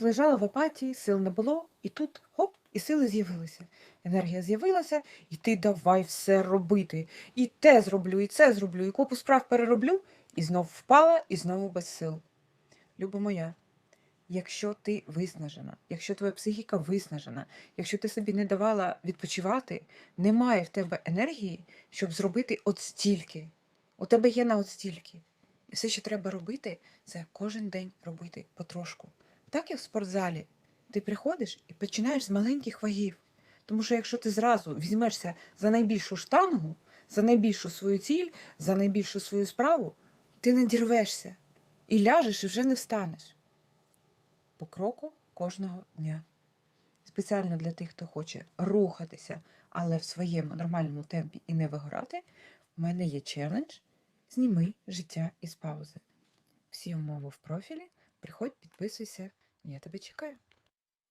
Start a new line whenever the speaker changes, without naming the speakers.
Лежала в апатії, сил не було, і тут хоп, і сили з'явилися. Енергія з'явилася, і ти давай все робити. І те зроблю, і це зроблю, і купу справ перероблю, і знов впала, і знову без сил. Люба моя, якщо ти виснажена, якщо твоя психіка виснажена, якщо ти собі не давала відпочивати, немає в тебе енергії, щоб зробити от стільки. У тебе є на от стільки. І все, що треба робити, це кожен день робити потрошку. Так як в спортзалі, ти приходиш і починаєш з маленьких вагів. Тому що якщо ти зразу візьмешся за найбільшу штангу, за найбільшу свою ціль, за найбільшу свою справу, ти не дірвешся і ляжеш і вже не встанеш. По кроку кожного дня. Спеціально для тих, хто хоче рухатися, але в своєму нормальному темпі і не вигорати, у мене є челендж Зніми життя із паузи. Всі умови в профілі. Приходь, підписуйся. Я тебе чекаю.